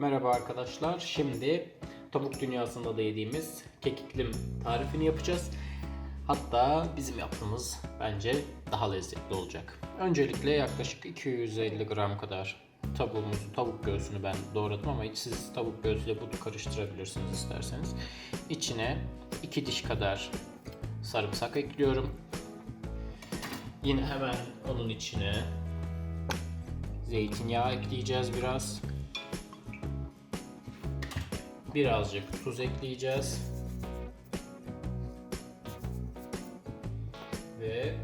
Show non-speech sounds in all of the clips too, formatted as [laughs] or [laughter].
Merhaba arkadaşlar. Şimdi tavuk dünyasında da yediğimiz kekiklim tarifini yapacağız. Hatta bizim yaptığımız bence daha lezzetli olacak. Öncelikle yaklaşık 250 gram kadar tavuğumuzu, tavuk göğsünü ben doğradım ama siz tavuk göğsüyle butu karıştırabilirsiniz isterseniz. İçine 2 diş kadar sarımsak ekliyorum. Yine hemen onun içine zeytinyağı ekleyeceğiz biraz. Birazcık tuz ekleyeceğiz. Ve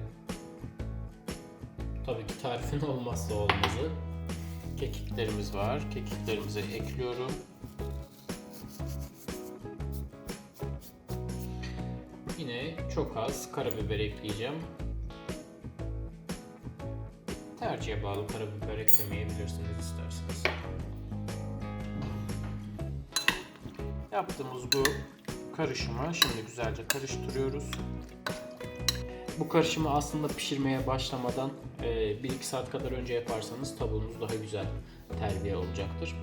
tabii ki tarifin [laughs] olmazsa olmazı kekiklerimiz var. Kekiklerimizi ekliyorum. Yine çok az karabiber ekleyeceğim. Tercihe bağlı karabiber eklemeyebilirsiniz isterseniz. Yaptığımız bu karışımı şimdi güzelce karıştırıyoruz. Bu karışımı aslında pişirmeye başlamadan 1-2 saat kadar önce yaparsanız tavuğunuz daha güzel terbiye olacaktır.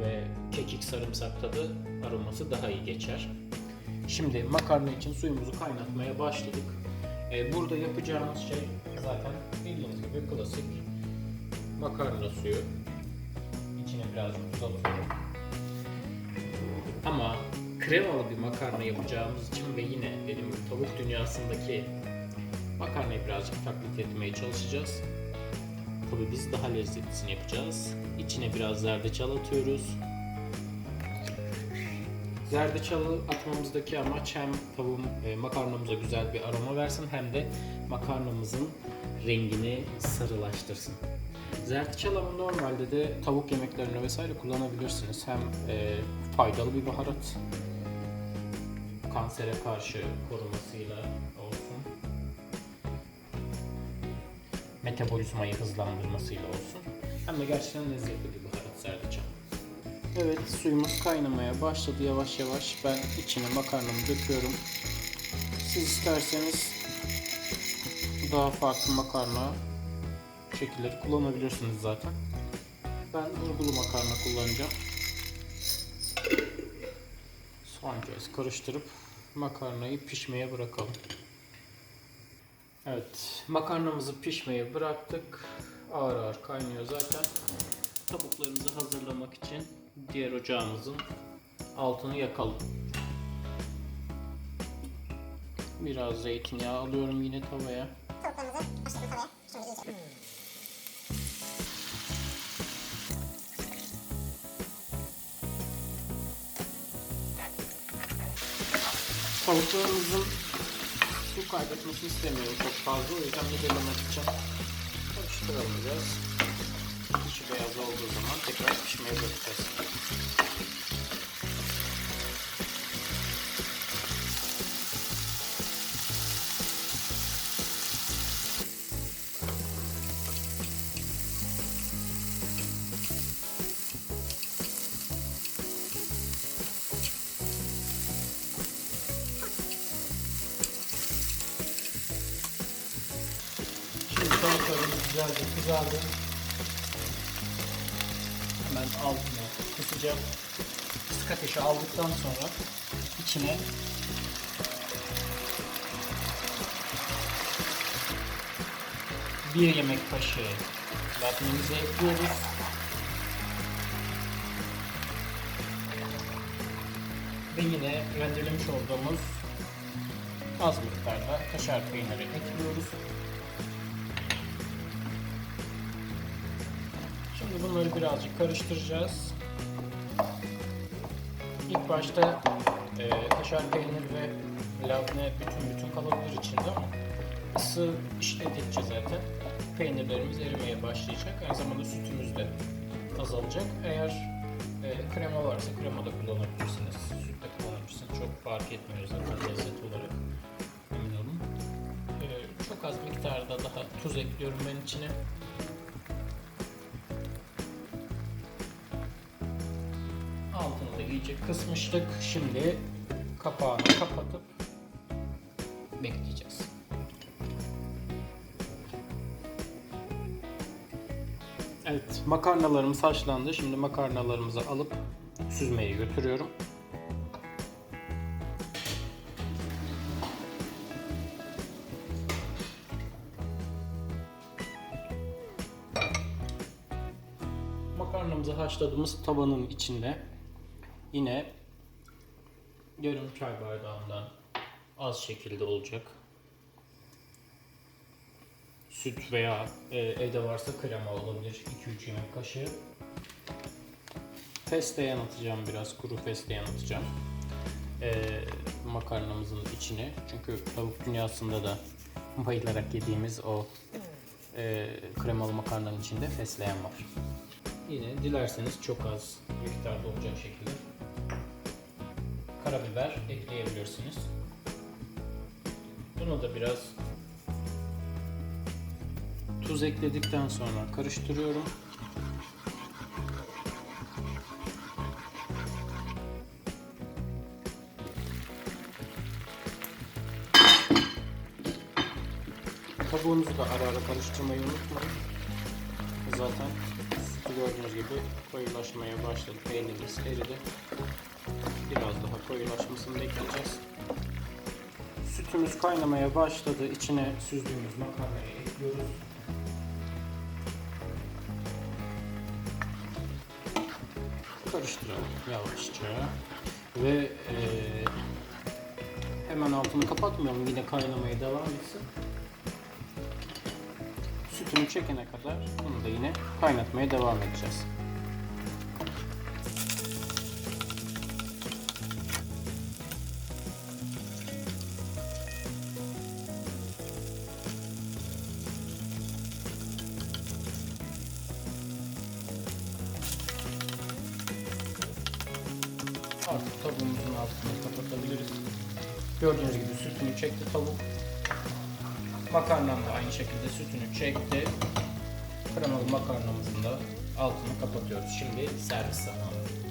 Ve kekik sarımsak tadı aroması daha iyi geçer. Şimdi makarna için suyumuzu kaynatmaya başladık. E, Burada yapacağımız şey zaten bildiğiniz gibi klasik makarna suyu. İçine birazcık tuz atıyorum. Ama kremalı bir makarna yapacağımız için ve yine dediğim gibi tavuk dünyasındaki makarnayı birazcık taklit etmeye çalışacağız. Tabii biz daha lezzetlisini yapacağız. İçine biraz zerdeçal atıyoruz. Zerdeçalı atmamızdaki amaç hem tavuğun e, makarnamıza güzel bir aroma versin hem de makarnamızın rengini sarılaştırsın. Zerdeçal ama normalde de tavuk yemeklerine vesaire kullanabilirsiniz. Hem e, faydalı bir baharat, kansere karşı korumasıyla olsun, metabolizmayı hızlandırmasıyla olsun. Hem de gerçekten lezzetli bir baharat zerdeçal. Evet suyumuz kaynamaya başladı yavaş yavaş. Ben içine makarnamı döküyorum. Siz isterseniz daha farklı makarna şekilleri kullanabilirsiniz zaten. Ben vurgulu makarna kullanacağım. Kez karıştırıp makarnayı pişmeye bırakalım. Evet, makarnamızı pişmeye bıraktık. Ağır ağır kaynıyor zaten. Tavuklarımızı hazırlamak için diğer ocağımızın altını yakalım. Biraz zeytinyağı alıyorum yine tavaya. Tavuklarımızı açtım tavaya. Şimdi iyice. Tavuklarımızın su kaybetmesini istemiyorum çok fazla. O yüzden midelemek için karıştıralım biraz. İçi beyaz olduğu zaman tekrar pişmeye bırakacağız. Güzelce kızardı. Hemen altına kısacağım. Kısık ateşe aldıktan sonra içine bir yemek kaşığı labnemizi ekliyoruz. Ve yine rendelemiş olduğumuz az miktarda kaşar peyniri ekliyoruz. Bunları birazcık karıştıracağız. İlk başta e, kaşar peynir ve labne bütün bütün kalabilir içinde ama ısı işledikçe zaten peynirlerimiz erimeye başlayacak. Aynı zamanda sütümüz de azalacak. Eğer e, krema varsa krema da kullanabilirsiniz. Süt de kullanabilirsiniz. Çok fark etmiyor zaten lezzet olarak. Emin olun. E, çok az miktarda daha tuz ekliyorum ben içine. Altını da iyice kısmıştık. Şimdi kapağını kapatıp bekleyeceğiz. Evet, makarnalarımız haşlandı. Şimdi makarnalarımızı alıp süzmeye götürüyorum. Makarnamızı haşladığımız tavanın içinde yine yarım çay bardağından az şekilde olacak süt veya e, evde varsa krema olabilir 2-3 yemek kaşığı. Fesleğen atacağım biraz kuru fesleğen atacağım. E, makarnamızın içine. Çünkü tavuk dünyasında da [laughs] bayılarak yediğimiz o e, kremalı makarnanın içinde fesleğen var. Yine dilerseniz çok az miktarda olacak şekilde karabiber ekleyebilirsiniz. Bunu da biraz Tuz ekledikten sonra karıştırıyorum. Kabuğunuzu da ara ara karıştırmayı unutmayın. Zaten gördüğünüz gibi koyulaşmaya başladı. Peynirimiz eridi. Biraz daha koyulaşmasını bekleyeceğiz. Sütümüz kaynamaya başladı. İçine süzdüğümüz makarnayı ekliyoruz. Karıştıralım yavaşça. Ve eee, hemen altını kapatmayalım. Yine kaynamaya devam etsin. Sütünü çekene kadar bunu da yine kaynatmaya devam edeceğiz. Altını kapatabiliriz. Gördüğünüz gibi sütünü çekti tavuk. Makarnam da aynı şekilde sütünü çekti. Kremalı makarnamızın da altını kapatıyoruz. Şimdi servis zamanı.